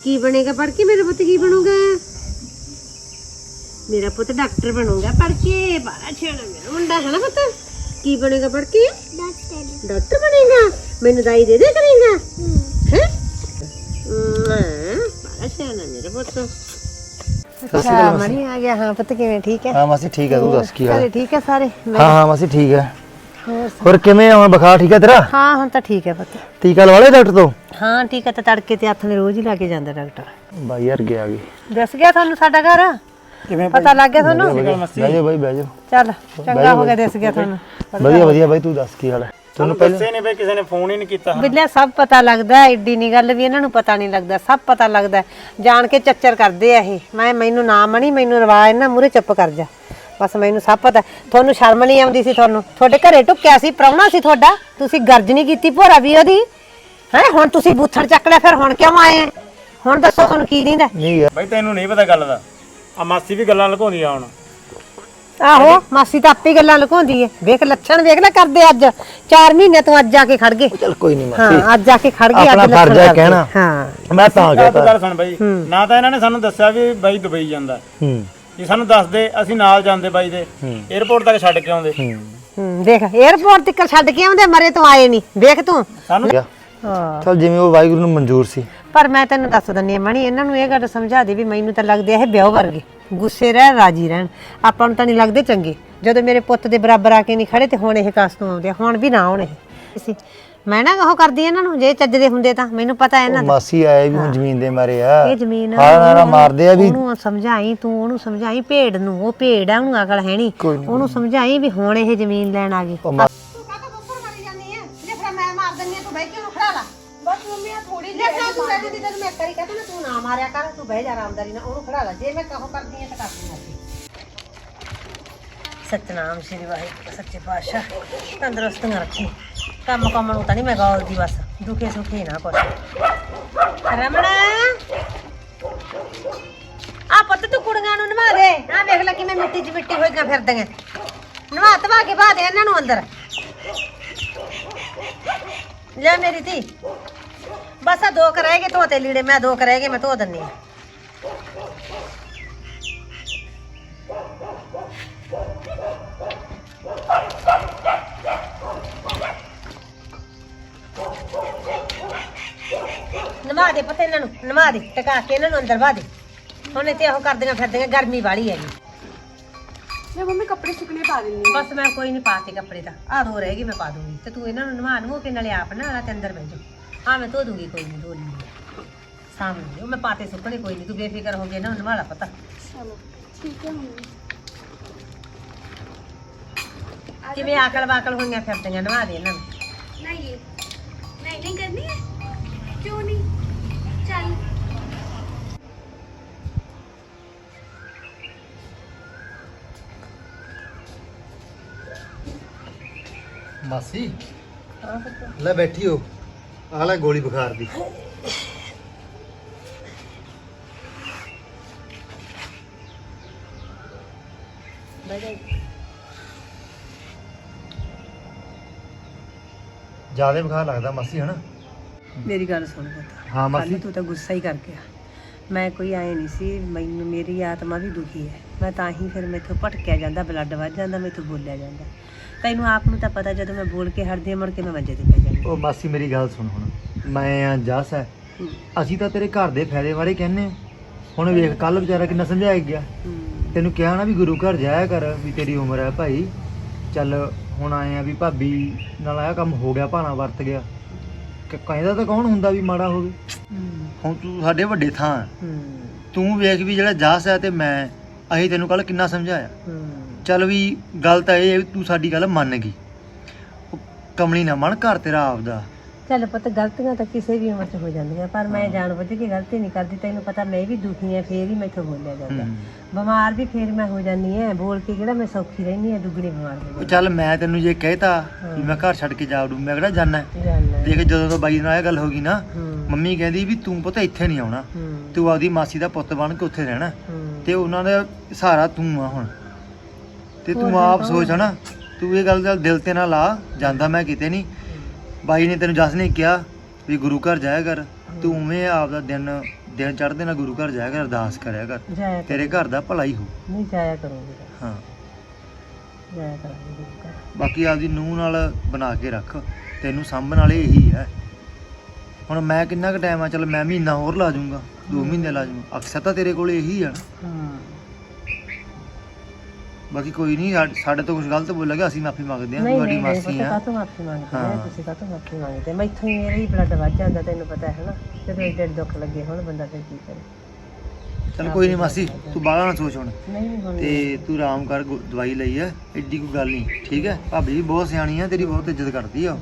ਕੀ ਬਣੇਗਾ? ਪੜ ਕੇ ਮੇਰਾ ਪੁੱਤ ਕੀ ਬਣੂਗਾ? ਮੇਰਾ ਪੁੱਤ ਡਾਕਟਰ ਬਣੂਗਾ ਪੜ ਕੇ। ਬਾਰਾ ਛੇਣਾ ਮੇਰਾ ਮੁੰਡਾ ਹੈ ਨਾ ਪੁੱਤ? ਕੀ ਬਣੇਗਾ ਪੜ ਕੇ? ਡਾਕਟਰ। ਬਣੇਗਾ? ਮੈਨੂੰ ਦਾਈ ਦੇ ਦੇ ਕਰੇਗਾ? ਹੈ। ਬਾਰਾ ਛੇਣਾ ਮੇਰਾ ਪੁੱਤ। ਅੱਛਾ ਮਣੀ ਆ ਗਿਆ। ਹਾਂ ਪੁੱਤ ਕਿਵੇਂ ਠੀਕ ਹੈ? ਹਾਂ ਮਾਸੀ ਠੀਕ ਹੈ। ਤੂੰ ਦੱਸ ਕੀ ਹਾਲ? ਸਾਰੇ ਹੈ? ਠੀਕ ਹੈ ਸਾਰੇ? ਹਾਂ ਹਾਂ ਮਾਸੀ ਠੀਕ ਹੈ। ਹੋਰ ਹੋਰ ਕਿਵੇਂ ਆ? ਬੁਖਾਰ ਠੀਕ ਹੈ ਤੇਰਾ? ਹਾਂ ਹੁਣ ਤਾਂ ਠੀਕ ਹੈ ਪੁੱਤ। ਟੀਕਾ ਲਵਾ ਲਿਆ ਡਾਕਟਰ ਤੋਂ? ਹਾਂ ਠੀਕ ਹੈ ਤਾਂ ਤੜਕੇ ਤੇ ਹੱਥ ਨੇ ਰੋਜ਼ ਹੀ ਲਾ ਕੇ ਜਾਂਦਾ ਡਾਕਟਰ। ਬਾਈ ਯਾਰ ਗਿਆ ਗਈ ਦੱਸ ਗਿਆ ਤੁਹਾਨੂੰ ਸਾਡਾ ਘਰ? ਕਿਵੇਂ ਪਤਾ ਲੱਗ ਗਿਆ ਤੁਹਾਨੂੰ? ਬਹਿ ਜਾ ਬਾਈ ਬਹਿ ਜਾ ਚੱਲ ਚੰਗਾ ਹੋ ਗਿਆ ਦੱਸ ਗਿਆ ਤੁਹਾਨੂੰ। ਵਧੀਆ ਵਧੀਆ ਬਾਈ ਤੂੰ ਦੱਸ ਕੀ ਹਾਲ ਹੈ? ਤੈਨੂੰ ਪਹਿਲਾਂ ਦੱਸੇ ਨੇ ਬਈ ਕਿਸੇ ਨੇ ਫੋਨ ਹੀ ਨਹੀਂ ਕੀਤਾ। ਬਿੱਲਿਆ ਸਭ ਪਤਾ ਲੱਗਦਾ ਹੈ, ਏਡੀ ਨਹੀਂ ਗੱਲ ਵੀ ਇਹਨਾਂ ਨੂੰ ਪਤਾ ਨਹੀਂ ਲੱਗਦਾ ਸਭ ਪਤਾ ਲੱਗਦਾ। ਹੈ। ਜਾਣ ਕੇ ਚੱਚਰ ਕਰਦੇ ਆ ਇਹ। ਮੈਂ ਮੈਨੂੰ ਨਾ ਮਣੀ ਮੈਨੂੰ ਰਵਾਜ ਨਾ ਮੂਰੇ ਚੁੱਪ ਕਰ ਜਾ। ਬਸ ਮੈਨੂੰ ਸਭ ਪਤਾ। ਹੈ। ਤੁਹਾਨੂੰ ਸ਼ਰਮ ਨਹੀਂ ਆਉਂਦੀ ਸੀ ਤੁਹਾਨੂੰ? ਤੁਹਾਡੇ ਘਰੇ ਟੁੱਕਿਆ ਸੀ ਪ੍ਰਾਹੁਣਾ ਸੀ ਤੁਹਾਡਾ? ਤੁਸੀਂ ਗਰਜ ਨਹੀਂ ਕੀਤੀ ਭੋਰਾ ਵੀ ਉਹਦੀ? ਹੈ ਹੁਣ ਤੁਸੀਂ ਬੂਥੜ ਚੱਕ ਲਿਆ ਫਿਰ ਹੁਣ ਕਿਉਂ ਆਏ? ਆ? ਹੁਣ ਦੱਸੋ ਤੁਹਾਨੂੰ ਕੀ ਦਿੰਦਾ ਨਹੀਂ ਯਾਰ। ਬਈ ਤੈਨੂੰ ਨਹੀਂ ਪਤਾ ਗੱਲ ਦਾ। ਆ ਮਾਸੀ ਵੀ ਗੱਲਾਂ ਲੁਕਾਉਂਦੀ ਆ ਹੁਣ। ਆਹੋ ਮਾਸੀ ਤਾਂ ਆਪੇ ਗੱਲਾਂ ਲੁਕਾਉਂਦੀ ਏ। ਵੇਖ ਲੱਛਣ ਵੇਖ ਲੈ ਕਰਦੇ ਅੱਜ। 4 ਮਹੀਨੇ ਤੋਂ ਅੱਜ ਆ ਕੇ ਖੜ ਗਏ। ਚੱਲ ਕੋਈ ਨਹੀਂ ਹਾਂ ਮਾਸੀ ਅੱਜ ਆ ਕੇ ਖੜ ਗਏ ਆਪਣਾ ਫਰਜ਼ ਹੈ ਕਹਿਣਾ। ਹਾਂ। ਮੈਂ ਤਾਂ ਆਹ ਗਿਆ ਤੂੰ ਗੱਲ ਸੁਣ ਬਈ ਨਾ ਤਾਂ ਇਹਨਾਂ ਨੇ ਸਾਨੂੰ ਦੱਸਿਆ ਵੀ ਬਾਈ ਦੁਬਈ ਜਾਂਦਾ। ਹੂੰ। ਜੀ ਸਾਨੂੰ ਦੱਸਦੇ ਅਸੀਂ ਨਾਲ ਜਾਂਦੇ ਬਾਈ ਦੇ। 에어ਪੋਰਟ ਤੱਕ ਛੱਡ ਕੇ ਆਉਂਦੇ। ਹੂੰ, ਦੇਖ 에어ਪੋਰਟ ਤੱਕ ਛੱਡ ਕੇ ਆਉਂਦੇ ਮਰੇ ਤੋਂ ਆਏ ਨਹੀਂ। ਦੇਖ ਤੂੰ। ਸਾਨੂੰ ਹਾਂ। ਚਲ ਜਿਵੇਂ ਉਹ ਵਾਹਿਗੁਰੂ ਨੂੰ ਮਨਜ਼ੂਰ ਸੀ। ਪਰ ਮੈਂ ਤੈਨੂੰ ਦੱਸ ਦਿੰਦੀ ਆ ਮਣੀ ਇਹਨਾਂ ਨੂੰ ਇਹ ਗੱਲ ਸਮਝਾ ਦੇ ਵੀ ਮੈਨੂੰ ਤਾਂ ਲੱਗਦੇ ਆ ਇਹ ਵਿਆਹ ਵਰਗੇ। ਗੁੱਸੇ ਰਹਿ ਰਾਜੀ ਰਹਿਣ। ਆਪਾਂ ਨੂੰ ਤਾਂ ਨਹੀਂ ਲੱਗਦੇ ਚੰਗੇ। ਜਦੋਂ ਮੇਰੇ ਪੁੱਤ ਦੇ ਬਰਾਬਰ ਆ ਕੇ ਨਹੀਂ ਖੜੇ ਤੇ ਹੁਣ ਇਹ ਕਾਸ ਤੋਂ ਆਉਂਦੇ ਹੁਣ ਵੀ ਨਾ ਆਉਣ ਇਹ। ਮੈਂ ਨਾ ਉਹ ਕਰਦੀ ਇਹਨਾਂ ਨੂੰ ਜੇ ਚੱਜਦੇ ਹੁੰਦੇ ਤਾਂ ਮੈਨੂੰ ਪਤਾ ਇਹਨਾਂ ਦਾ। ਮਾਸੀ ਆਏ ਵੀ ਹੁਣ ਜ਼ਮੀਨ ਦੇ ਮਾਰੇ ਆ। ਇਹ ਜ਼ਮੀਨ ਹਾਂ ਨਾ ਮਾਰਦੇ ਆ ਵੀ। ਉਹਨੂੰ ਸਮਝਾਈ ਤੂੰ ਉਹਨੂੰ ਸਮਝਾਈ ਭੇਡ ਨੂੰ ਉਹ ਭੇਡ ਆ ਉਹਨੂੰ ਅਕਲ ਹੈ ਨਹੀਂ। ਕੋਈ ਨੀ, ਉਹਨੂੰ ਸਮਝਾਈ ਵੀ ਹੁਣ ਇਹ ਜ਼ਮੀਨ ਲੈਣ ਆ ਗਈ। ਉਹ ਮਾ- ਤੂੰ ਕਾਹਦਾ ਮਾਰੀ ਜਾਂਦੀ ਹੈ ਲੈ ਫਿਰ ਮੈਂ ਮਾਰ ਦਿੰਦੀ ਆ ਤੂੰ ਬਹਿ ਕੇ ਖੜਾ ਲਾ। ਬਸ ਮੰਮੀ ਆ ਥੋੜੀ ਜਿਹੀ ਲੈ ਤੂੰ ਬਹਿ ਜਾਂਦੀ ਤੈਨੂੰ ਮੈਂ ਕਰੀ ਕਹਿੰਦਾ ਨਾ ਤੂੰ ਨਾ ਮਾਰਿਆ ਕਰ ਤੂੰ ਬਹਿ ਜਾ ਆਰਾਮਦਾਰੀ ਨਾਲ ਉਹਨੂੰ ਖੜਾ ਲਾ। ਜੇ ਮੈਂ ਕਹੋ ਕਰਦੀ ਆ ਤਾਂ ਕਰ ਦੂੰਗਾ ਸਤਨਾਮ ਸ਼੍ਰੀ ਵਾਹਿਗੁਰੂ, ਸੱਚੇ ਪਾਤਸ਼ਾਹ ਤੰਦਰੁਸਤੀਆਂ ਰੱਖੀ। ਕੰਮ ਕੰਮ ਨੂੰ ਤਾਂ ਨਹੀਂ ਮੈਂ ਗਾਲਦੀ, ਬਸ। ਦੁਖੇ ਸੁਖੇ ਨਾ ਕੁਛ। ਰਮਣਾ! ਆ ਪੁੱਤ, ਤੂੰ ਕੁੜੀਆਂ ਨੂੰ ਨਵਾ ਦੇ। ਆ ਵੇਖ ਲੈ ਕਿਵੇਂ ਮਿੱਟੀ 'ਚ ਮਿੱਟੀ ਹੋਈਆਂ ਫਿਰਦੀਆਂ। ਨਵਾ ਤਵਾ ਕੇ ਪਾ ਦੇ ਇਹਨਾਂ ਨੂੰ ਅੰਦਰ। ਲੈ ਮੇਰੀ ਧੀ। ਬਸ ਆ ਦੋ ਕਰਾਏਗੇ ਧੋਤੇ ਲੀੜੇ। ਮੈਂ ਦੋ ਕਰਾਏਗੇ ਮੈਂ ਧੋ ਦਿੰਨੀ ਆ। ਨਵਾ ਦੇ ਪਤੇ ਇਹਨਾਂ ਨੂੰ ਨਵਾ ਦੇ ਟਕਾ ਕੇ ਇਹਨਾਂ ਨੂੰ ਅੰਦਰ ਵਾ ਦੇ। ਹੁਣ ਇੱਥੇ ਉਹ ਕਰਦੀਆਂ ਫਿਰਦੀਆਂ ਗਰਮੀ ਵਾਲੀ ਹੈਗੀ ਮੈਂ ਮੰਮੀ ਕੱਪੜੇ ਸੁੱਕਣੇ ਪਾ ਦਿੰਦੀ ਬਸ ਮੈਂ ਕੋਈ ਨਹੀਂ ਪਾਤੇ ਕੱਪੜੇ ਤਾਂ। ਆ ਦੋ ਰਹਿ ਗਈ ਮੈਂ ਪਾ ਦੂੰਗੀ। ਤੇ ਤੂੰ ਇਹਨਾਂ ਨੂੰ ਨਵਾ ਨਵੋ ਕੇ ਨਾਲੇ ਆਪ ਨਾ ਤੇ ਅੰਦਰ ਬਹਿ ਜਾ। ਹਾਂ ਮੈਂ ਧੋ ਦੂੰਗੀ ਕੋਈ ਨਹੀਂ ਧੋ ਲੂੰਗੀ। ਸਾਹਮਣੇ ਉਹ ਮੈਂ ਪਾਤੇ ਸੁੱਕਣੇ ਕੋਈ ਨਹੀਂ ਤੂੰ ਬੇਫਿਕਰ ਹੋ ਕੇ ਇਹਨਾਂ ਨੂੰ ਨਵਾ ਲਾ ਪਤਾ। ਚਲੋ ਠੀਕ ਹੈ ਮੰਮੀ। ਕਿਵੇਂ ਆਕਲ ਵਾਕਲ ਹੋਈਆਂ ਫਿਰਦੀਆਂ? ਨਵਾ ਦੇ ਇਹਨਾਂ ਨੂੰ। ਨਹੀਂ ਨਹੀਂ ਨਹੀਂ ਕਰਨੀ ਹੈ। ਕਿਉਂ ਨਹੀਂ? ਚੱਲ। ਮਾਸੀ ਲੈ ਬੈਠੀ ਹੋ। ਆ ਲੈ ਗੋਲੀ ਬੁਖਾਰ ਦੀ। ਜ਼ਿਆਦਾ ਬੁਖਾਰ ਲੱਗਦਾ ਮਾਸੀ ਹਨਾ? ਮੇਰੀ ਗੱਲ ਸੁਣ ਪੁੱਤ। ਹਾਂ ਮਾਸੀ। ਤੂੰ ਤਾਂ ਗੁੱਸਾ ਹੀ ਕਰਕੇ ਆ ਮੈਂ ਕੋਈ ਆਏ ਨਹੀਂ ਸੀ ਮੈਨੂੰ ਮੇਰੀ ਆਤਮਾ ਵੀ ਦੁਖੀ ਹੈ। ਮੈਂ ਤਾਂ ਹੀ ਫਿਰ ਮੈਥੋਂ ਭਟਕਿਆ ਜਾਂਦਾ ਬਲੱਡ ਵੱਧ ਜਾਂਦਾ ਮੈਥੋਂ ਬੋਲਿਆ ਜਾਂਦਾ। ਤੈਨੂੰ ਆਪ ਨੂੰ ਤਾਂ ਪਤਾ ਜਦੋਂ ਮੈਂ ਬੋਲ ਕੇ ਹਟਦੀ ਹਾਂ ਮੁੜ ਕੇ ਮੈਂ ਮੰਜੇ ਤੇ ਪੈ ਜਾਂਦੀ ਉਹ ਮਾਸੀ ਮੇਰੀ ਗੱਲ ਸੁਣ ਹੁਣ। ਮੈਂ ਆ ਜਸ ਹੈ। ਹੂੰ। ਅਸੀਂ ਤਾਂ ਤੇਰੇ ਘਰ ਦੇ ਫਾਇਦੇ ਬਾਰੇ ਕਹਿੰਨੇ ਆ। ਹੁਣ ਵੇਖ ਕੱਲ ਵਿਚਾਰਾ ਕਿੰਨਾ ਸਮਝਾਇਆ ਗਿਆ। ਹੂੰ। ਤੈਨੂੰ ਕਿਹਾ ਨਾ ਵੀ ਗੁਰੂ ਘਰ ਜਾਇਆ ਕਰ ਵੀ ਤੇਰੀ ਉਮਰ ਹੈ ਭਾਈ। ਚੱਲ ਹੁਣ ਆਏ ਆ ਵੀ ਭਾਬੀ ਨਾਲ ਆਇਆ ਕੰਮ ਹੋ ਗਿਆ ਭਾਣਾ ਵਰਤ ਗਿਆ। ਕਿ ਕਹਿੰਦਾ ਤਾਂ ਕੌਣ ਹੁੰਦਾ ਵੀ ਮਾੜਾ ਹੋਵੇ ਹੂੰ। ਹੁਣ ਤੂੰ ਸਾਡੇ ਵੱਡੇ ਥਾਂ ਹੈ। ਤੂੰ ਵੇਖ ਵੀ ਜਿਹੜਾ ਜਸ ਹੈ ਤੇ ਮੈਂ ਅਸੀਂ ਤੈਨੂੰ ਕੱਲ ਕਿੰਨਾ ਸਮਝਾਇਆ ਹੂੰ। ਚੱਲ ਵੀ ਗੱਲ ਤਾਂ ਇਹ ਹੈ ਵੀ ਤੂੰ ਸਾਡੀ ਗੱਲ ਮੰਨ ਗਈ ਉਹ ਕਮਲੀ ਨਾ ਮਨ ਘਰ ਤੇਰਾ ਆਪਦਾ ਚੱਲ ਪੁੱਤ ਗਲਤੀਆਂ ਤਾਂ ਕਿਸੇ ਵੀ ਉਮਰ 'ਚ ਹੋ ਜਾਂਦੀਆਂ ਪਰ ਮੈਂ ਜਾਣ ਬੁੱਝ ਕੇ ਗਲਤੀ ਨਹੀਂ ਕਰਦੀ ਤੈਨੂੰ ਪਤਾ ਮੈਂ ਵੀ ਦੁਖੀ ਆ ਫੇਰ ਹੀ ਮੈਥੋਂ ਬੋਲਿਆ ਜਾਂਦਾ। ਬਿਮਾਰ ਵੀ ਫੇਰ ਮੈਂ ਹੋ ਜਾਂਦੀ ਐ ਬੋਲ ਕੇ ਕਿਹੜਾ ਮੈਂ ਸੌਖੀ ਰਹਿੰਦੀ ਐ ਦੁੱਗਣੀ ਬਿਮਾਰ ਹੋ ਉਹ ਚੱਲ ਮੈਂ ਤੈਨੂੰ ਜੇ ਕਹਿਤਾ ਵੀ ਮੈਂ ਘਰ ਛੱਡ ਕੇ ਜਾ ਵੜੂ ਮੈਂ ਕਿਹੜਾ ਜਾਣਾ ਜਾਂਦੀ ਦੇਖ ਜਦੋਂ ਤੋਂ ਬਾਈ ਨਾਲ ਇਹ ਗੱਲ ਹੋ ਗਈ ਨਾ ਹੂੰ। ਮੰਮੀ ਕਹਿੰਦੀ ਵੀ ਤੂੰ ਪੁੱਤ ਇੱਥੇ ਨਹੀਂ ਆਉਣਾ ਹੂੰ। ਤੂੰ ਆਪਦੀ ਮਾਸੀ ਦਾ ਪੁੱਤ ਬਣ ਕੇ ਉੱਥੇ ਰਹਿਣਾ। ਹੂੰ। ਤੇ ਉਹਨਾਂ ਦਾ ਸਹਾਰਾ ਤੂੰ ਆ ਹੁਣ। ਤੇ ਹੋਰ ਤੂੰ ਆਪ? ਸੋਚ ਹਨਾ ਤੂੰ ਇਹ ਗੱਲ ਦਾ ਦਿਲ ਤੇ ਨਾ ਲਾ ਜਾਂਦਾ ਮੈਂ ਕਿਤੇ ਨਹੀਂ। ਬਾਈ ਨੇ ਤੈਨੂੰ ਜਸ ਨੇ ਕਿਹਾ ਵੀ ਗੁਰੂ ਘਰ ਜਾਇਆ ਕਰ ਤੂੰ ਉਵੇਂ ਆਪਦਾ ਦਿਨ ਦਿਨ ਚੜ੍ਹਦੇ ਨਾਲ ਗੁਰੂ ਘਰ ਜਾਇਆ ਕਰ ਅਰਦਾਸ ਕਰਿਆ ਕਰ। ਜਾਇਆ ਤੇਰੇ ਘਰ ਦਾ ਭਲਾ ਹੀ ਹੋ। ਨਹੀਂ ਜਾਇਆ ਕਰੂੰਗੀ। ਹਾਂ। ਜਾਇਆ ਕਰਾਂਗੀ ਗੁਰੂ ਘਰ। ਬਾਕੀ ਆਪਦੀ ਨੂੰਹ ਨਾਲ ਬਣਾ ਕੇ ਰੱਖ ਤੈਨੂੰ ਸਾਂਭਣ ਵਾਲੇ ਇਹੀ ਹੈ। ਹੁਣ ਮੈਂ ਕਿੰਨਾ ਕੁ ਟਾਈਮ ਆ ਚੱਲ ਮੈਂ ਮਹੀਨਾ ਹੋਰ ਲਾ ਜਾਊਂਗਾ 2 ਮਹੀਨੇ ਲਾ ਜਾਊਂਗਾ। ਅਕਸਰ ਤਾਂ ਤੇਰੇ ਕੋਲ ਇਹੀ ਆ। ਹਾਂ। ਬਾਕੀ ਕੋਈ ਨਹੀਂ ਸਾਡੇ ਤੋਂ ਕੁਝ ਗਲਤ ਬੋਲਿਆ ਅਸੀਂ ਮਾਫੀ ਮੰਗਦੇ ਹਾਂ ਤੁਹਾਡੀ ਮਾਸੀ ਆ। ਕਾਹਤੋਂ ਮਾਫੀ ਮੰਗਦੇ ਆ ਹਾਂ। ਤੁਸੀਂ ਕਾਹਤੋਂ ਮਾਫੀ ਮੰਗਦੇ? ਮੈਥੋਂ ਹੀ ਇਹ ਬਲੱਡ ਵੱਜ ਜਾਂਦਾ ਤੈਨੂੰ ਪਤਾ ਹੈ ਨਾ। ਜਦੋਂ ਏਡੇ ਦੁੱਖ ਲੱਗੇ ਹੁਣ ਬੰਦਾ ਫਿਰ ਕੀ ਕਰੇ? ਚੱਲ ਕੋਈ ਨਹੀਂ ਮਾਸੀ ਤੂੰ ਬਾਹਲਾ ਨਾ ਸੋਚ ਹੁਣ। ਤੇ ਤੂੰ ਆਰਾਮ ਕਰ ਦਵਾਈ ਲਈ ਆ ਐਡੀ ਕੋਈ ਗੱਲ ਨਹੀਂ ਠੀਕ ਹੈ? ਭਾਬੀ ਵੀ ਬਹੁਤ ਸਿਆਣੀ ਆ ਤੇਰੀ ਬਹੁਤ ਇੱਜ਼ਤ ਕਰਦੀ ਆ।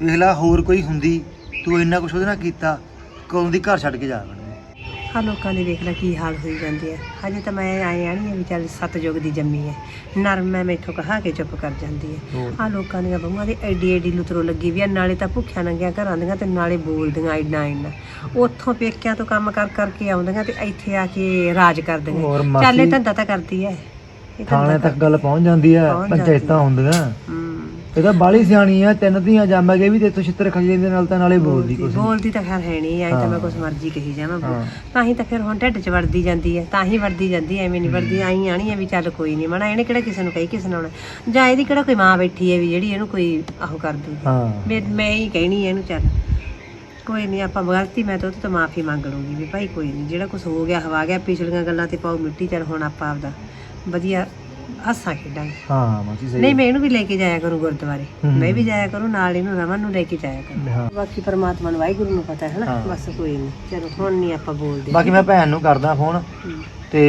ਵੇਖ ਲੈ ਹੋਰ ਕੋਈ ਹੁੰਦੀ ਤੂੰ ਇੰਨਾ ਕੁਛ ਉਹਦੇ ਨਾਲ ਕੀਤਾ ਕਦੋਂ ਦੀ ਘਰ ਛੱਡ ਕੇ ਜਾ ਆ ਲੋਕਾਂ ਦੇ ਵੇਖ ਲੈ ਕੀ ਹਾਲ ਹੋਈ ਜਾਂਦੇ ਆ ਹਜੇ ਤਾਂ ਮੈਂ ਆਏ ਆਣੀ ਆ ਵੀ ਚੱਲ ਸਤਜੁਗ ਦੀ ਜੰਮੀ ਹੈ। ਨਰਮ ਹੈ ਮੈਥੋਂ ਕਹਾ ਕੇ ਚੁੱਪ ਕਰ ਜਾਂਦੀ ਹੈ। ਆ ਲੋਕਾਂ ਦੀਆਂ ਬਹੂਆਂ ਦੀ ਐਡੀ ਐਡੀ ਲੁਤਰੋ ਲੱਗੀ ਵੀ ਆ ਨਾਲੇ ਤਾਂ ਭੁੱਖਿਆ ਨੰਗਿਆ ਘਰਾਂ ਦੀਆਂ ਤੇ ਨਾਲੇ ਬੋਲਦੀਆਂ ਇੰਨਾ ਇੰਨਾ। ਉੱਥੋਂ ਪੇਕਿਆਂ ਤੋਂ ਕੰਮ ਕਰ ਕਰਕੇ ਆਉਂਦੀਆਂ ਤੇ ਇੱਥੇ ਆ ਕੇ ਰਾਜ ਕਰਦੀਆਂ। ਚੱਲ ਧੰਦਾ ਤਾਂ ਕਰਦੀ ਹੈ। ਥਾਣੇ ਤੱਕ ਗੱਲ ਪਹੁੰਚ ਜਾਂਦੀ ਪਹੁੰਚ ਪੰਚਾਇਤਾਂ ਹੁੰਦੀਆਂ। ਹੂੰ। ਇਹ ਤਾਂ ਬਾਲੀ ਸਿਆਣੀ ਆ ਤਿੰਨ ਧੀਆਂ ਜੰਮ ਗਏ ਵੀ ਤੇ ਤੂੰ ਛਿੱਤਰ ਖਜੇ ਦੇ ਨਾਲ ਤਾਂ ਨਾਲੇ ਬੋਲਦੀ ਕੁਛ ਨੀ। ਬੋਲਦੀ ਤਾਂ ਖੈਰ ਹੈ ਨਹੀਂ ਐ ਤਾਂ ਮੈਂ। ਕੁਛ ਮਰਜ਼ੀ ਕਹੀ ਜਾਵਾਂ ਹਾਂ। ਤਾਂ ਹੀ ਤਾਂ ਫਿਰ ਹੁਣ ਢਿੱਡ 'ਚ ਵੜਦੀ ਜਾਂਦੀ ਹੈ ਤਾਂ ਹੀ ਵੜਦੀ ਜਾਂਦੀ ਐ ਐਵੇਂ ਨਹੀਂ ਵੜਦੀ ਆਈ ਆਣੀ ਐ ਵੀ ਚੱਲ ਕੋਈ ਨਹੀਂ ਮਣਾ ਇਹਨੇ ਕਿਹੜਾ ਕਿਸੇ ਨੂੰ ਕਹੀ ਕਿਸੇ ਨੂੰ ਆਉਣਾ ਜਾਂ ਇਹਦੀ ਕਿਹੜਾ ਕੋਈ ਮਾਂ ਬੈਠੀ ਐ ਵੀ ਜਿਹੜੀ ਇਹਨੂੰ ਕੋਈ ਆਹੋ ਕਰ ਹਾਂ ਮੈਂ ਮੈਂ ਹੀ ਕਹਿਣੀ ਐ ਇਹਨੂੰ ਚੱਲ ਕੋਈ ਨਹੀਂ ਆਪਾਂ ਗਲਤੀ ਮੈਂ ਤਾਂ ਉਹਦੇ ਤੋਂ ਮਾਫੀ ਮੰਗ ਲੂੰਗੀ ਵੀ ਭਾਈ ਕੋਈ ਨਹੀਂ ਜਿਹੜਾ ਕੁਝ ਹੋ ਗਿਆ ਹਵਾ ਗਿਆ ਪਿਛਲੀਆਂ ਗੱਲਾਂ ਤੇ ਪਾਓ ਮਿੱਟੀ ਚੱਲ ਹੁਣ ਆਪਾਂ ਆਪਦਾ ਵਧੀਆ ਹੱਸਾਂ ਖੇਡਾਂਗੇ ਹਾਂ ਮਾਸੀ ਸਹੀ ਨਹੀਂ ਮੈਂ ਇਹਨੂੰ ਵੀ ਲੈ ਕੇ ਜਾਇਆ ਕਰੂੰ ਗੁਰਦੁਆਰੇ। ਮੈਂ ਵੀ ਜਾਇਆ ਕਰੂੰ ਨਾਲ ਇਹਨੂੰ ਰਮਨ ਨੂੰ ਲੈ ਕੇ ਜਾਇਆ ਕਰੂੰ। ਬਾਕੀ ਪਰਮਾਤਮਾ ਨੂੰ ਵਾਹਿਗੁਰੂ ਨੂੰ ਪਤਾ ਹੈ ਨਾ। ਬਸ ਕੋਈ ਨਹੀਂ। ਚਲੋ ਹੁਣ ਨਹੀਂ ਆਪਾਂ ਬੋਲਦੇ। ਬਾਕੀ ਮੈਂ ਭੈਣ ਨੂੰ ਕਰਦਾ ਫੋਨ। ਤੇ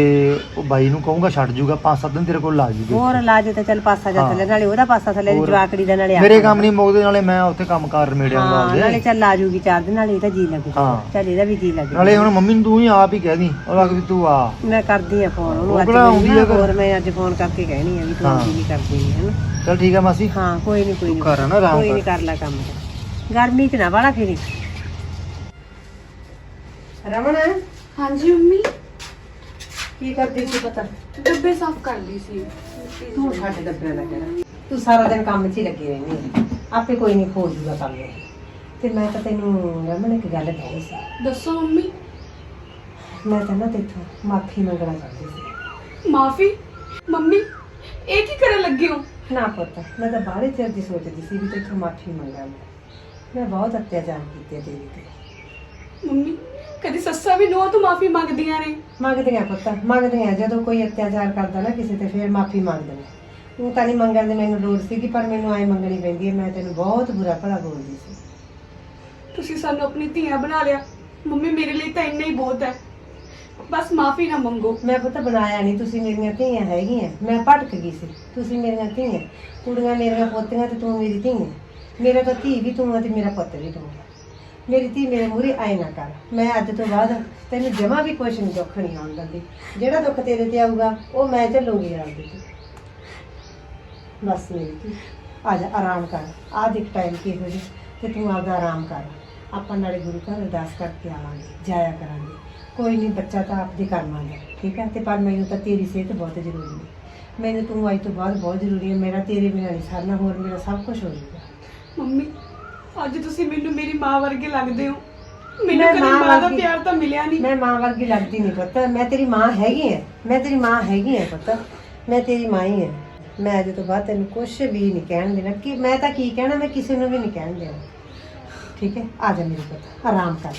ਉਹ ਬਾਈ ਨੂੰ ਕਹੂੰਗਾ ਛੱਡ ਜੂਗਾ ਪੰਜ ਸੱਤ ਦਿਨ ਤੇਰੇ ਕੋਲ ਲਾ ਜੂਗਾ ਹੋਰ ਇਲਾਜ ਤਾਂ ਚੱਲ ਪਾਸਾ ਜਾ। ਥੱਲੇ ਨਾਲੇ ਉਹਦਾ ਪਾਸਾ ਥੱਲੇ ਹੋਰ। ਜਵਾਕੜੀ ਦਾ ਨਾਲੇ ਮੇਰੇ। ਕੰਮ ਨਹੀਂ ਮੁੱਕਦੇ ਨਾਲੇ ਮੈਂ ਉੱਥੇ ਕੰਮ ਕਾਰ ਰਮੇੜਿਆਂਗਾ ਹਾਂ ਨਾਲੇ ਚੱਲ ਆ ਜੂਗੀ ਚਾਰ ਦਿਨ ਨਾਲੇ ਇਹਦਾ ਜੀ ਲੱਗੂ ਹਾਂ। ਚੱਲ ਇਹਦਾ ਵੀ ਜੀ ਲੱਗੂ ਨਾਲੇ ਹੁਣ ਮੰਮੀ ਨੂੰ ਤੂੰ ਹੀ ਆਪ ਹੀ ਕਹਿ ਦੀ ਉਹ ਆਖ ਵੀ ਤੂੰ ਆ ਮੈਂ ਕਰਦੀ ਆ ਫੋਨ ਉਹਨੂੰ ਉਹ ਅੱਜ ਕਿਹੜਾ ਮੈਨੂੰ ਆਉਂਦੀ ਨਾ ਆ ਘਰ? ਹੋਰ ਮੈਂ ਅੱਜ ਫੋਨ ਕਰਕੇ ਕਹਿਣੀ ਆ ਵੀ ਤੂੰ ਹਾਂ। ਆਉਂਦੀ ਨਹੀਂ ਕਰਦੀ ਨਹੀਂ ਹੈ ਨਾ ਚੱਲ ਠੀਕ ਹੈ ਮਾਸੀ ਹਾਂ ਕੋਈ ਨਹੀਂ ਕੋਈ ਤੂੰ ਨਹੀਂ ਕਰ ਨਾ ਆਰਾਮ ਕੋਈ ਕਰ ਨਹੀਂ ਕਰ ਲੈ ਕੰਮ ਗਰਮੀ ਚ ਨਾ ਵਾਲਾ ਫੇਰੀ ਰਮਣ ਹਾਂਜੀ ਮੰਮੀ ਕੀ ਕਰਦੀ ਸੀ ਪਤਾ? ਡੱਬੇ ਸਾਫ਼ ਕਰ ਲਈ ਸੀ। ਤੂੰ ਛੱਡ ਡੱਬਿਆਂ ਦਾ ਕਿਹੜਾ ਤੂੰ ਸਾਰਾ ਦਿਨ ਕੰਮ 'ਚ ਹੀ ਲੱਗੀ ਰਹਿੰਦੀ ਹੈ। ਆਪੇ ਕੋਈ ਨਹੀਂ ਖੋਲ ਜੂਗਾ ਕੰਮ ਇਹ। ਤੇ ਮੈਂ ਤਾਂ ਤੈਨੂੰ ਰਮਨ ਇੱਕ ਗੱਲ ਕਹਿਣੀ ਸੀ। ਦੱਸੋ ਮੰਮੀ। ਮੈਂ ਤਾਂ ਨਾ ਤੇਥੋਂ ਮਾਫੀ ਮੰਗਣਾ ਚਾਹੁੰਦੀ ਸੀ। ਮਾਫੀ? ਮੰਮੀ ਇਹ ਕੀ ਕਰਨ ਲੱਗੇ ਹੋ? ਨਾ ਪੁੱਤ ਮੈਂ ਤਾਂ ਬਾਹਲੇ ਚਿਰ ਦੀ ਸੋਚਦੀ ਸੀ ਵੀ ਤੇਥੋਂ ਮਾਫੀ ਮੰਗਾਂ ਮੈਂ। ਮੈਂ ਬਹੁਤ ਅਤਿਆਚਾਰ ਕੀਤੇ ਤੇਰੇ ਤੇ। ਮੰਮੀ ਕਦੀ ਸੱਸਾਂ ਵੀ ਨੂੰਹਾਂ ਤੋਂ ਮਾਫੀ ਮੰਗਦੀਆਂ ਨੇ। ਮੰਗਦੀਆਂ ਪੁੱਤ ਮੰਗਦੀਆਂ। ਜਦੋਂ ਕੋਈ ਅਤਿਆਚਾਰ ਕਰਦਾ ਨਾ ਕਿਸੇ ਤੇ ਫਿਰ ਮਾਫੀ ਮੰਗਦੇ ਨੇ। ਤੂੰ ਤਾਂ ਨਹੀਂ ਮੰਗਣ ਦੀ ਮੈਨੂੰ ਲੋੜ ਸੀ ਕਿ ਪਰ ਮੈਨੂੰ ਐ ਮੰਗਣੀ ਪੈਂਦੀ ਹੈ ਮੈਂ ਤੈਨੂੰ ਬਹੁਤ ਬੁਰਾ ਭਲਾ ਬੋਲਦੀ ਸੀ। ਤੁਸੀਂ ਸਾਨੂੰ ਆਪਣੀ ਧੀਆਂ ਬਣਾ ਲਿਆ। ਮੰਮੀ ਮੇਰੇ ਲਈ ਤਾਂ ਇੰਨਾ ਹੀ ਬਹੁਤ ਹੈ। ਬਸ ਮਾਫੀ ਨਾ ਮੰਗੋ। ਮੈਂ ਪੁੱਤ ਬਣਾਇਆ ਨਹੀਂ ਤੁਸੀਂ ਮੇਰੀਆਂ ਧੀਆਂ ਹੈਗੀਆਂ। ਮੈਂ ਭਟਕ ਗਈ ਸੀ। ਤੁਸੀਂ ਮੇਰੀਆਂ ਧੀਆਂ। ਕੁੜੀਆਂ ਮੇਰੀਆਂ ਪੋਤੀਆਂ ਤੇ ਤੂੰ ਮੇਰੀ ਧੀ ਹੈ। ਮੇਰਾ ਤਾਂ ਧੀ ਵੀ ਤੂੰ ਹੈ ਤੇ ਮੇਰਾ ਪੁੱਤ ਵੀ ਤੂੰ ਹੈ। ਮੇਰੀ ਧੀ ਮੇਰੇ ਮੂਹਰੇ ਆਏ ਨਾ ਕਰ। ਮੈਂ ਅੱਜ ਤੋਂ ਬਾਅਦ ਤੈਨੂੰ ਜਮਾ ਵੀ ਕੁਛ ਨਹੀਂ ਦੁੱਖ ਨਹੀਂ ਆਉਣ ਦਿੰਦੀ। ਜਿਹੜਾ ਦੁੱਖ ਤੇਰੇ ਤੇ ਆਊਗਾ, ਉਹ ਮੈਂ ਝੱਲੂਗੀ ਆਪਦੇ ਬਸ ਮੇਰੀ ਧੀ, ਆ ਜਾ, ਆਰਾਮ ਕਰ। ਆ ਦੇਖ ਟਾਈਮ ਕੀ ਹੋ ਜੀ ਤੇ ਤੂੰ ਆਪਦਾ ਆਰਾਮ ਕਰ। ਆਪਾਂ ਨਾਲੇ ਗੁਰੂ ਘਰ ਅਰਦਾਸ ਕਰਕੇ ਆਵਾਂਗੇ, ਜਾਇਆ ਕਰਾਂਗੇ। ਕੋਈ ਨਹੀਂ ਬੱਚਾ ਤਾਂ ਆਪਦੇ ਕਰਮਾਂਗੇ ਠੀਕ ਹੈ? ਤੇ ਪਰ ਮੈਨੂੰ ਤਾਂ ਤੇਰੀ ਸਿਹਤ ਬਹੁਤ ਜ਼ਰੂਰੀ ਹੈ। ਮੈਨੂੰ ਤੂੰ ਅੱਜ ਤੋਂ ਬਾਅਦ ਬਹੁਤ ਜ਼ਰੂਰੀ ਹੈ। ਮੇਰਾ ਤੇਰੇ ਬਿਨਾਂ ਨਹੀਂ ਸਰਨਾ, ਹੋਰ ਮੇਰਾ ਸਭ ਕੁਝ ਹੋ ਜਾਊਗਾ। ਮੰਮੀ ਅੱਜ ਤੁਸੀਂ ਮੈਨੂੰ ਮੇਰੀ ਮਾਂ ਵਰਗੇ ਲੱਗਦੇ ਹੋ। ਮੈਨੂੰ ਮੈਂ ਕਦੇ ਮਾਂ ਮਾਂ ਦਾ ਵਰਗੀ- ਪਿਆਰ ਤਾਂ ਮਿਲਿਆ ਨਹੀਂ। ਮੈਂ ਮਾਂ ਵਰਗੀ ਲੱਗਦੀ ਨਹੀਂ ਪੁੱਤ। ਮੈਂ ਤੇਰੀ ਮਾਂ ਹੈਗੀ ਐ ਮੈਂ ਤੇਰੀ ਮਾਂ ਹੈਗੀ ਐ ਪੁੱਤ। ਮੈਂ ਤੇਰੀ ਮਾਂ ਹੀ ਐ ਮੈਂ ਅੱਜ ਤੋਂ ਬਾਅਦ ਤੈਨੂੰ ਕੁਝ ਵੀ ਨਹੀਂ ਕਹਿਣ ਦੇਣਾ। ਕਿ ਮੈਂ ਤਾਂ ਕੀ ਕਹਿਣਾ ਮੈਂ ਕਿਸੇ ਨੂੰ ਵੀ ਨਹੀਂ ਕਹਿਣ ਦੇਣਾ। ਠੀਕ ਹੈ? ਆ ਜਾ ਮੇਰੇ ਪੁੱਤ। ਆਰਾਮ ਕਰ।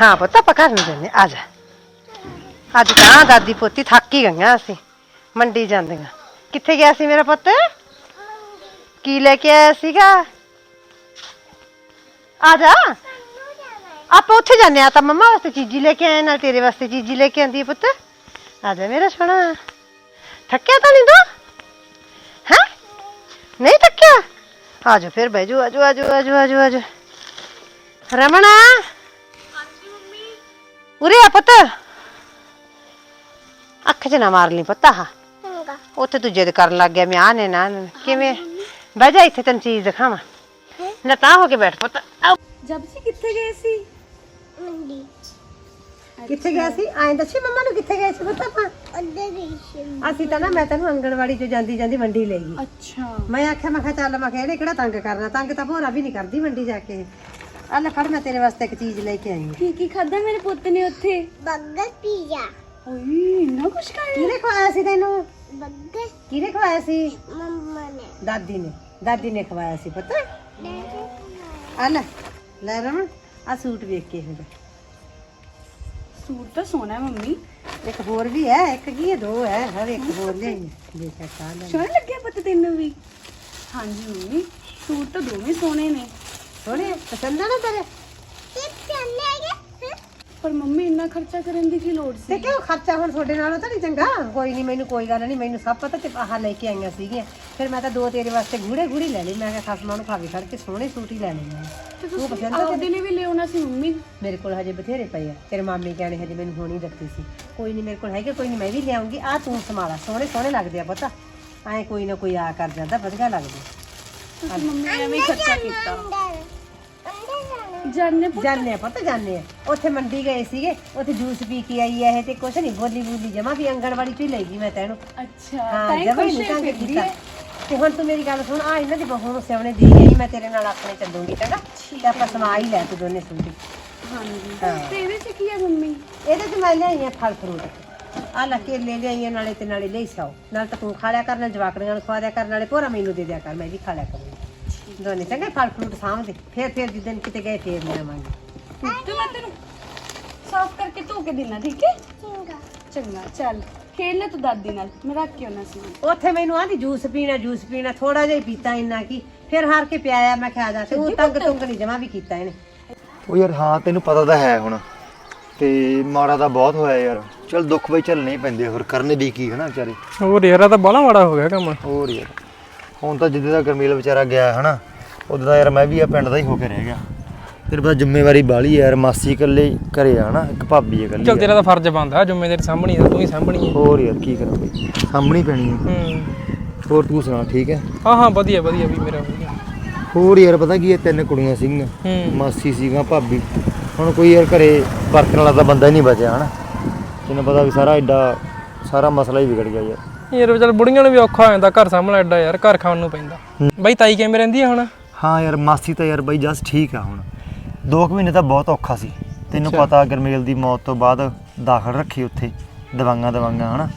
ਹਾਂ ਪੁੱਤ ਆਪਾਂ ਘਰ ਨੂੰ ਜਾਂਦੇ ਆ ਜਾ। ਅੱਜ ਤਾਂ ਦਾਦੀ ਪੋਤੀ ਥੱਕ ਹੀ ਗਈਆਂ ਅਸੀਂ। ਮੰਡੀ ਜਾਂਦੀਆਂ। ਕਿੱਥੇ ਗਿਆ ਸੀ ਮੇਰਾ ਪੁੱਤ ਕੀ ਲੈ ਕੇ ਆਇਆ ਸੀਗਾ ਆ ਜਾ ਆਪਾਂ ਉੱਥੇ ਜਾਂਦੇ ਆ ਤਾਂ ਮੰਮਾ ਵਾਸਤੇ ਚੀਜ਼ੀ ਲੈ ਕੇ ਆਏ ਨਾਲ ਤੇਰੇ ਵਾਸਤੇ ਚੀਜ਼ੀ ਲੈ ਕੇ ਆਂਦੀ ਹੈ ਪੁੱਤ ਆ ਜਾ ਮੇਰਾ ਸੋਹਣਾ ਥੱਕਿਆ ਤਾਂ ਨਹੀਂ ਤੂੰ ਹੈ ਨਹੀਂ ਥੱਕਿਆ ਆ ਜਾ ਫਿਰ ਬਹਿ ਜਾ ਆ ਜਾ ਆ ਜਾ ਆ ਜਾ ਆ ਜਾ ਆ ਜਾ ਰਮਣਾ ਹਾਂਜੀ ਮੰਮੀ ਉਰੇ ਆ ਪੁੱਤ ਅੱਖ 'ਚ ਨਾ ਮਾਰ ਲਈ ਪੁੱਤ ਹਾਂ ਉੱਥੇ ਤੂੰ ਜਿੱਦ ਕਰਨ ਲੱਗ ਗਿਆ ਮੈਂ ਆ ਨੇ ਨਾ ਨਾ। ਕਿਵੇਂ? ਬਹਿ ਜਾ ਇੱਥੇ ਤੈਨੂੰ ਚੀਜ਼ ਦਿਖਾਵਾਂ। ਨਾ ਤਾਂ ਹੋ ਕੇ ਬੈਠ ਪੁੱਤ। ਆਓ। ਜਬ ਜੀ ਕਿੱਥੇ ਗਏ ਸੀ? ਕਿੱਥੇ ਗਿਆ ਸੀ? ਐਂ ਦੱਸੀ ਮੰਮਾ ਨੂੰ ਕਿੱਥੇ ਗਏ ਸੀ ਪੁੱਤ ਆਪਾਂ? ਅਸੀਂ ਤਾਂ ਨਾ ਮੈਂ ਤੈਨੂੰ ਅੰਗਣਵਾੜੀ ਚ ਜਾਂਦੀ ਜਾਂਦੀ ਮੰਡੀ ਲੈ ਗਈ ਅੱਛਾ। ਮੈਂ ਆਖਿਆ ਮੈਂ ਕਿਹਾ ਚੱਲ ਮੈਂ ਕਿਹਾ ਇਹਨੇ ਕਿਹੜਾ ਤੰਗ ਕਰਨਾ? ਤੰਗ ਤਾਂ ਭੋਰਾ ਵੀ ਨਹੀਂ ਕਰਦੀ ਮੰਡੀ ਜਾ ਕੇ। ਆ ਲੈ ਫੜ ਮੈਂ ਤੇਰੇ ਵਾਸਤੇ ਇੱਕ ਚੀਜ਼ ਲੈ ਕੇ ਆਈ ਹਾਂ। ਕੀ ਕੀ ਖਾਦਾ ਮੇਰੇ ਪੁੱਤ ਨੇ ਉੱਥੇ? Burger pizza. ਓਏ ਇੰਨਾ ਕੁਛ ਖਾਇਆ? ਕਿਹਨੇ ਖਵਾਇਆ ਸੀ ਤੈਨੂੰ? ਕਿਹਨੇ ਖਵਾਇਆ ਸੀ? ਮੰਮਾ ਨੇ। ਦਾਦੀ ਨੇ। ਦਾਦੀ ਨੇ ਖਵਾਇਆ ਸੀ ਪਤਾ। ਆ ਲੈ ਲੈ ਰਮਨ ਆ ਸੂਟ ਵੇਖ ਕੇ ਹੁੰਦਾ ਸੂਟ ਤਾਂ ਸੋਹਣਾ ਹੈ ਮੰਮੀ। ਇੱਕ ਹੋਰ ਵੀ ਹੈ ਇੱਕ ਕੀ ਹੈ ਦੋ ਹੈ ਹਰ ਇੱਕ ਹੋਰ ਲਿਆਈ ਦੇਖ ਆ ਲੈ। ਸੋਹਣਾ ਲੱਗਿਆ ਪੁੱਤ ਤੈਨੂੰ ਵੀ। ਹਾਂਜੀ ਮੰਮੀ ਸੂਟ ਤਾਂ ਦੋਵੇਂ ਸੋਹਣੇ ਨੇ। ਸੋਹਣੇ ਪਸੰਦ ਆ ਨਾ ਤੇਰੇ? ਪਰ ਮੰਮੀ ਇੰਨਾ ਖਰਚਾ ਕਰਨ ਦੀ ਕੀ ਲੋੜ ਸੀ? ਤੇ ਕਿਉਂ ਖਰਚਾ ਹੁਣ ਤੁਹਾਡੇ ਨਾਲੋਂ ਤਾਂ ਨਹੀਂ ਚੰਗਾ? ਕੋਈ ਨਹੀਂ ਮੈਨੂੰ ਕੋਈ ਗੱਲ ਨਹੀਂ ਮੈਨੂੰ ਸਭ ਪਤਾ ਤੇ ਆਹ ਲੈ ਕੇ ਆਈਆਂ ਸੀਗੀਆਂ। ਫਿਰ ਮੈਂ ਤਾਂ ਦੋ ਤੇਰੇ ਵਾਸਤੇ ਗੂੜੇ ਗੂੜੀ ਲੈ ਲਈ। ਮੈਂ ਕਿਹਾ ਖਸਮਾਂ ਨੂੰ ਖਾਵੀ ਖੜ ਕੇ ਸੋਹਣੇ ਸੂਟ ਹੀ ਲੈਣੇ ਨੇ ਤੇ ਤੁਸੀਂ ਪਸੰਦ ਆ ਆਪਦੇ ਲਈ ਵੀ ਲਿਆਉਣਾ ਸੀ ਮੰਮੀ? ਮੇਰੇ ਕੋਲ ਹਜੇ ਬਥੇਰੇ ਪਏ ਆ। ਤੇਰੇ ਮਾਮੇ ਕਹਿਣੇ ਹਜੇ ਮੈਨੂੰ ਹੋਣੀ ਦਿੱਤੀ ਸੀ। ਕੋਈ ਨਹੀਂ ਮੇਰੇ ਕੋਲ ਹੈਗੇ ਕੋਈ ਨਹੀਂ ਮੈਂ ਵੀ ਲਿਆਉਂਗੀ। ਆ ਤੂੰ ਸੰਭਾਲਾ ਸੋਹਣੇ ਸੋਹਣੇ ਲੱਗਦੇ ਆ ਪਤਾ। ਐ ਕੋਈ ਨਾ ਕੋਈ ਆ ਕਰ ਜਾਂਦਾ ਵਧੀਆ ਲੱਗਦੇ ਤੁਸੀਂ ਮੰਮੀ ਐਵੇਂ ਹੀ ਖਰਚਾ ਕੀਤਾ। ਜਾਣਾ ਪੁੱਤ? ਜਾਣੇ ਆ ਪਤਾ ਜਾਣੇ ਆ। ਉੱਥੇ ਮੰਡੀ ਗਏ ਸੀਗੇ ਉੱਥੇ ਜੂਸ ਪੀ ਕੇ ਆਈ ਐ ਇਹ ਤੇ ਕੁਛ ਨਹੀਂ ਬੋਲੀ ਬੋਲੀ ਜਮਾ ਵੀ ਅੰਗਣਵਾੜੀ ਚ ਹੀ ਲੈ ਗਈ ਮੈਂ ਤੈਨੂੰ। ਅੱਛਾ ਹਾਂ ਜਮਾ ਹੀ ਫਿਰਦੀ ਕੀਤਾ। ਤੇ ਹੁਣ ਤੂੰ ਮੇਰੀ ਗੱਲ ਸੁਣ ਆ ਇਹਨਾਂ ਦੀ ਬਹੂ ਨੂੰ ਸਿਆਉਣੇ ਦੀ ਗਈ ਮੈਂ ਤੇਰੇ ਨਾਲ ਆਪਣੇ ਚੱਲੂਗੀ ਚੰਗਾ? ਤੇ ਆਪਾਂ ਸਮਾ ਹੀ ਲੈ ਤੂੰ ਦੋਨੇ ਸੂਟ ਹਾਂਜੀ। ਤੇ ਇਹਦੇ ਚ ਕੀ ਹੈ ਮੰਮੀ? ਇਹਦੇ ਚ ਮੈਂ ਲਿਆਈ ਆ ਫਲ ਫਰੂਟ। ਆ ਲੱਕੇ ਲੈ ਲਿਆਈਆਂ ਨਾਲੇ ਤੇ ਨਾਲੇ ਲਈ ਸਾਓ ਨਾਲ ਤਾਂ ਤੂੰ ਖਾ ਲਿਆ ਕਰ ਨਾਲ ਜਵਾਕੜੀਆਂ ਨੂੰ ਖਵਾ ਦਿਆ ਕਰ ਨਾਲੇ ਭੋਰਾ ਮੈਨੂੰ ਦੇ ਦਿਆ ਕਰ ਮੈਂ ਵੀ ਖਾ ਲਿਆ ਕਰੂੰਗੀ ਦੋਨੇ ਚੰਗੇ ਫਲ ਫਰੂਟ ਸਾਂਭਦੇ। ਫੇਰ ਫੇਰ ਜਿੱਦਣ ਕਿਤੇ ਗਏ ਫੇਰ ਲਿਆਵਾਂਗੇ ਤੇ ਮੈਂ ਤੈਨੂੰ ਸਾਫ਼ ਕਰਕੇ ਧੋ ਕੇ ਦੇਣਾ ਠੀਕ ਹੈ? ਚੰਗਾ। ਚੰਗਾ ਚੱਲ। ਖੇਡ ਲੈ ਤੂੰ ਦਾਦੀ ਨਾਲ ਮੈਂ ਰੱਖ ਕੇ ਆਉਣਾ ਸੀ। ਉੱਥੇ ਮੈਨੂੰ ਆਂਦੀ ਜੂਸ ਪੀਣਾ ਜੂਸ ਪੀਣਾ ਥੋੜਾ ਜਿਹਾ ਹੀ ਪੀਤਾ ਇੰਨਾ ਕੀ। ਫਿਰ ਹਾਰ ਕੇ ਪਿਆਇਆ ਮੈਂ ਕਿਹਾ ਜਾ ਤੇ ਉਹ ਤੰਗ ਤੁੰਗ ਨਹੀਂ ਜਮਾ ਵੀ ਕੀਤਾ ਇਹਨੇ। ਉਹ ਯਾਰ ਹਾਂ ਤੈਨੂੰ ਪਤਾ ਤਾਂ ਹੈ ਹੁਣ। ਤੇ ਮਾੜਾ ਤਾਂ ਬਹੁਤ ਹੋਇਆ ਯਾਰ। ਚਲ ਦੁੱਖ ਬਈ ਝੱਲਣੇ ਹੀ ਪੈਂਦੇ ਹੋਰ ਕਰਨੇ ਵੀ ਕੀ ਹਨਾ ਵਿਚਾਰੇ। ਹੋਰ ਯਾਰ ਇਹ ਤਾਂ ਬਾਲਾ ਮਾੜਾ ਹੋ ਗਿਆ ਕੰਮ। ਹੋਰ ਯਾਰ। ਹੁਣ ਤਾਂ ਜਿੱਦੇ ਦਾ ਗਰਮੀਲ ਵਿਚਾਰਾ ਗਿਆ ਹਨਾ ਉਦੋਂ ਦਾ ਯਾਰ ਮੈਂ ਵੀ ਆ ਪਿੰਡ ਦਾ ਹੀ ਹੋ ਕੇ ਰਹਿ ਗਿਆ। ਤੇਰੇ ਪਤਾ ਜ਼ਿੰਮੇਵਾਰੀ ਬਾਲੀ ਯਾਰ ਮਾਸੀ ਇਕੱਲੇ ਘਰੇ ਆ ਹਨਾ ਇੱਕ ਭਾਬੀ ਇਕੱਲੀ ਚਲ। ਤੇਰਾ ਤਾਂ ਫਰਜ਼ ਬਣਦਾ ਜ਼ਿੰਮੇਵਾਰੀ ਸਾਂਭਣੀ ਆ ਤੂੰ ਹੀ ਸਾਂਭਣੀ ਹੈ ਹੋਰ ਯਾਰ ਕੀ ਕਰਾਂ ਬਈ ਸਾਹਮਣੀ ਪੈਣੀ ਹੈ ਹੂੰ। ਹੋਰ ਤੂੰ ਸੁਣਾ ਠੀਕ ਹੈ? ਹਾਂ ਹਾਂ ਵਧੀਆ ਵਧੀਆ ਵੀ ਮੇਰਾ ਵਧੀਆ ਹੋਰ ਯਾਰ ਪਤਾ ਕੀ ਹੈ ਤਿੰਨ ਕੁੜੀਆਂ ਸੀਗੀਆਂ ਮਾਸੀ ਸੀਗਾ ਭਾਬੀ। ਹੁਣ ਕੋਈ ਯਾਰ ਘਰੇ ਵਰਤਣ ਵਾਲਾ ਤਾਂ ਬੰਦਾ ਹੀ ਨਹੀਂ ਬਚਿਆ ਹਨਾ। ਤੈਨੂੰ ਪਤਾ ਵੀ ਸਾਰਾ ਐਡਾ ਸਾਰਾ ਮਸਲਾ ਹੀ ਵਿਗੜ ਗਿਆ ਯਾਰ। ਯਾਰ ਚੱਲ ਬੁੜੀਆਂ ਨੂੰ ਵੀ ਔਖਾ ਹੋ ਜਾਂਦਾ ਘਰ ਸਾਂਭਣਾ ਐਡਾ ਯਾਰ ਘਰ ਖਾਣ ਨੂੰ ਪੈਂਦਾ। ਬਾਈ ਤਾਈ ਕਿਵੇਂ ਰਹਿੰਦੀ ਆ ਹੁਣ? ਹਾਂ ਯਾਰ ਮਾਸੀ ਤਾਂ ਯਾਰ ਬਈ ਜਸ ਠੀਕ ਆ ਹੁਣ। ਦੋ ਕੁ ਮਹੀਨੇ ਤਾਂ ਬਹੁਤ ਔਖਾ ਸੀ। ਤੈਨੂੰ ਪਤਾ ਗਰਮੇਲ ਦੀ ਮੌਤ ਤੋਂ ਬਾਅਦ ਦਾਖਲ ਰੱਖੀ ਉੱਥੇ ਦਵਾਈਆਂ ਦਵਾਈਆਂ ਹਨਾ।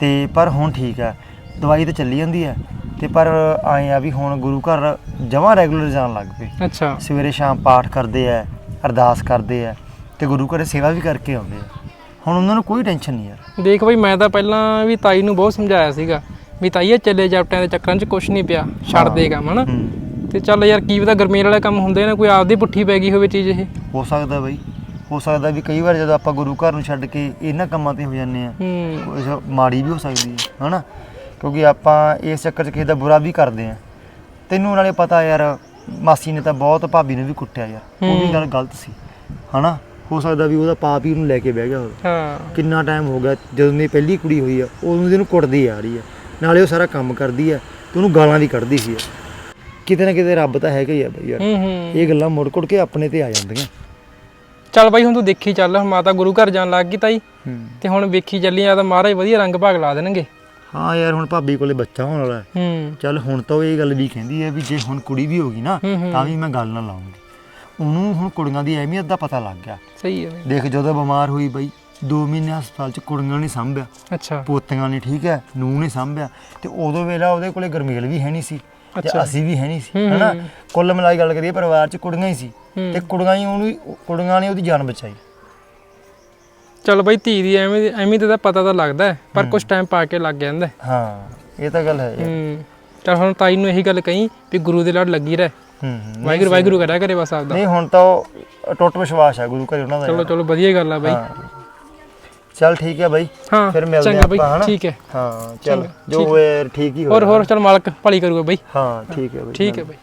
ਤੇ ਪਰ ਹੁਣ ਠੀਕ ਆ ਦਵਾਈ ਤਾਂ ਚੱਲੀ ਜਾਂਦੀ ਆ। ਤੇ ਪਰ ਆਏ ਆ ਵੀ ਹੁਣ ਗੁਰੂ ਘਰ ਜਮਾਂ ਰੈਗੂਲਰ ਜਾਣ ਲੱਗ ਪਏ। ਅੱਛਾ। ਸਵੇਰੇ ਸ਼ਾਮ ਪਾਠ ਕਰਦੇ ਆ ਅਰਦਾਸ ਕਰਦੇ ਆ ਤੇ ਗੁਰੂ ਘਰੇ ਸੇਵਾ ਵੀ ਕਰਕੇ ਆਉਂਦੇ ਆ। ਹੁਣ ਉਹਨਾਂ ਨੂੰ ਕੋਈ ਟੈਨਸ਼ਨ ਨਹੀਂ ਯਾਰ। ਦੇਖ ਬਈ ਮੈਂ ਤਾਂ ਪਹਿਲਾਂ ਵੀ ਤਾਈ ਨੂੰ ਬਹੁਤ ਸਮਝਾਇਆ ਸੀਗਾ ਵੀ ਤਾਈਏ ਚੱਲੇ ਜਾਪਟਿਆਂ ਦੇ ਚੱਕਰਾਂ 'ਚ ਕੁਛ ਨਹੀਂ ਪਿਆ ਛੱਡ ਦੇ ਕੰਮ ਹਨਾ? ਤੇ ਚੱਲ ਯਾਰ ਕੀ ਪਤਾ ਗਰਮੀਰ ਵਾਲੇ ਕੰਮ ਹੁੰਦੇ ਨੇ ਕੋਈ ਆਪਦੀ ਪੁੱਠੀ ਪੈ ਗਈ ਹੋਵੇ ਚੀਜ਼ ਇਹ। ਹੋ ਸਕਦਾ ਬਈ ਹੋ ਸਕਦਾ ਵੀ ਕਈ ਵਾਰ ਜਦੋਂ ਆਪਾਂ ਗੁਰੂ ਘਰ ਨੂੰ ਛੱਡ ਕੇ ਇਹਨਾਂ ਕੰਮਾਂ ਤੇ ਹੋ ਜਾਂਦੇ ਆ ਹੂੰ। ਕੁਛ ਮਾੜੀ ਵੀ ਹੋ ਸਕਦੀ ਹੈ ਹਨਾ? ਕਿਉਂਕਿ ਆਪਾਂ ਇਸ ਚੱਕਰ 'ਚ ਕਿਸੇ ਦਾ ਬੁਰਾ ਵੀ ਕਰਦੇ ਆ ਤੈਨੂੰ ਨਾਲੇ ਪਤਾ ਯਾਰ ਮਾਸੀ ਨੇ ਤਾਂ ਬਹੁਤ ਭਾਬੀ ਨੂੰ ਵੀ ਕੁੱਟਿਆ ਯਾਰ ਉਹ ਵੀ ਗੱਲ ਗਲਤ ਸੀ ਹਨਾ? ਹੋ ਸਕਦਾ ਵੀ ਉਹਦਾ ਪਾਪ ਹੀ ਉਹਨੂੰ ਲੈ ਕੇ ਬਹਿ ਗਿਆ ਹੋਵੇ। ਹਾਂ। ਕਿੰਨਾ ਟਾਈਮ ਹੋ ਗਿਆ ਜਦੋਂ ਦੀ ਪਹਿਲੀ ਕੁੜੀ ਹੋਈ ਆ ਉਦੋਂ ਦੀ ਉਹਨੂੰ ਕੁੱਟਦੀ ਆ ਰਹੀ ਆ। ਨਾਲੇ ਉਹ ਸਾਰਾ ਕੰਮ ਕਰਦੀ ਆ ਤੇ ਉਹਨੂੰ ਗਾਲਾਂ ਵੀ ਕੱਢਦੀ ਸੀ ਕਿਤੇ ਨਾ ਕਿਤੇ ਰੱਬ ਤਾਂ ਹੈਗਾ ਹੀ ਆ ਬਈ ਯਾਰ। ਹੂੰ ਹੂੰ। ਇਹ ਗੱਲਾਂ ਮੁੜ ਕੁੜ ਕੇ ਆਪਣੇ ਤੇ ਆ ਜਾਂਦੀਆਂ। ਚੱਲ ਬਾਈ ਹੁਣ ਤੂੰ ਦੇਖੀ ਚੱਲ ਮਾਤਾ ਗੁਰੂ ਘਰ ਜਾਣ ਲੱਗ ਗਈ ਤਾਈ। ਤੇ ਹੁਣ ਵੇਖੀ ਚੱਲੀ ਆ ਤਾਂ ਮਹਾਰਾਜ ਵਧੀਆ ਰੰਗ ਭਾਗ ਲਾ ਦੇਣਗੇ। ਹਾਂ ਯਾਰ ਹੁਣ ਭਾਬੀ ਕੋਲੇ ਬੱਚਾ ਹੋਣ ਵਾਲਾ ਹੈ। ਚੱਲ ਹੁਣ ਤਾਂ ਉਹ ਇਹ ਗੱਲ ਵੀ ਕਹਿੰਦੀ ਹੈ ਵੀ ਜੇ ਹੁਣ ਕੁੜੀ ਵੀ ਹੋ ਗਈ ਨਾ। ਤਾਂ ਵੀ ਮੈਂ ਗੱਲ ਨਾ ਲਾਉਂਗੀ ਉਹਨੂੰ ਹੁਣ ਕੁੜੀਆਂ ਦੀ ਅਹਿਮੀਅਤ ਦਾ ਪਤਾ ਲੱਗ ਗਿਆ। ਸਹੀ ਹੈ ਬਈ। ਦੇਖ ਜਦੋਂ ਬਿਮਾਰ ਹੋਈ ਬਈ 2 ਮਹੀਨੇ ਹਸਪਤਾਲ ਚ ਕੁੜੀਆਂ ਨੇ ਸੰਭਿਆ। ਅੱਛਾ। ਪੋਤੀਆਂ ਨੇ ਠੀਕ ਹੈ ਨੂੰਹ ਨੇ ਸੰਭਿਆ। ਤੇ ਉਦੋਂ ਵੇਲਾ ਉਹਦੇ ਕੋਲੇ ਗਰਮੇਲ ਵੀ ਹੈ ਨਹੀਂ ਸੀ ਤੇ। ਅਸੀਂ ਵੀ ਹੈ ਨਹੀਂ ਸੀ ਹਨਾ। ਕੁੱਲ ਮਿਲਾਈ ਗੱਲ ਕਰੀਏ ਪਰਿਵਾਰ ਚ ਕੁੜੀਆਂ ਹੀ ਸੀ। ਤੇ ਕੁੜੀਆਂ ਹੀ ਉਹਨੂੰ ਕੁੜੀਆਂ ਨੇ ਉਹਦੀ ਜਾਨ ਬਚਾਈ। ਚੱਲ ਬਾਈ ਧੀ ਦੀ ਐਵੇਂ ਐਵੇਂ ਤਾਂ ਪਤਾ ਤਾਂ ਲੱਗਦਾ ਪਰ ਕੁਝ ਟਾਈਮ ਪਾ ਕੇ ਲੱਗ ਜਾਂਦਾ ਹੈ। ਇਹ ਤਾਂ ਗੱਲ ਹੂੰ। ਚੱਲ ਹੁਣ ਤਾਈ ਨੂੰ ਇਹੀ ਗੱਲ ਕਹੀਂ ਵੀ ਗੁਰੂ ਦੇ ਲੜ ਲੱਗੀ ਰਹਿ। ਹੂੰ ਹੂੰ। ਵਾਹਿਗੁਰੂ ਵਾਹਿਗੁਰੂ ਕਰਿਆ ਕਰੇ ਬਸ ਆਪਦਾ। ਨਹੀਂ ਹੁਣ ਤਾਂ ਉਹ ਟੁੱਟ ਵਿਸ਼ਵਾਸ ਹੈ ਗੁਰੂ ਘਰੇ ਉਹਨਾਂ ਦਾ ਚਲੋ। ਚਲੋ ਵਧੀਆ ਗੱਲ ਆ ਬਾਈ। ਹਾਂ। ਚੱਲ ਠੀਕ ਹੈ ਬਾਈ ਹਾਂ ਫਿਰ ਮਿਲਦੇ ਆਪਾਂ ਹਨਾ? ਠੀਕ ਹੈ। ਹਾਂ ਚੱਲ ਜੋ ਯਾਰ ਠੀਕ ਹੀ ਹੋਰ ਹੋਰ ਚੱਲ ਮਾਲਕ ਭਲੀ ਕਰੂਗਾ ਬਾਈ। ਹਾਂ ਠੀਕ ਹੈ ਬਾਈ ਠੀਕ ਹੈ ਬਾਈ।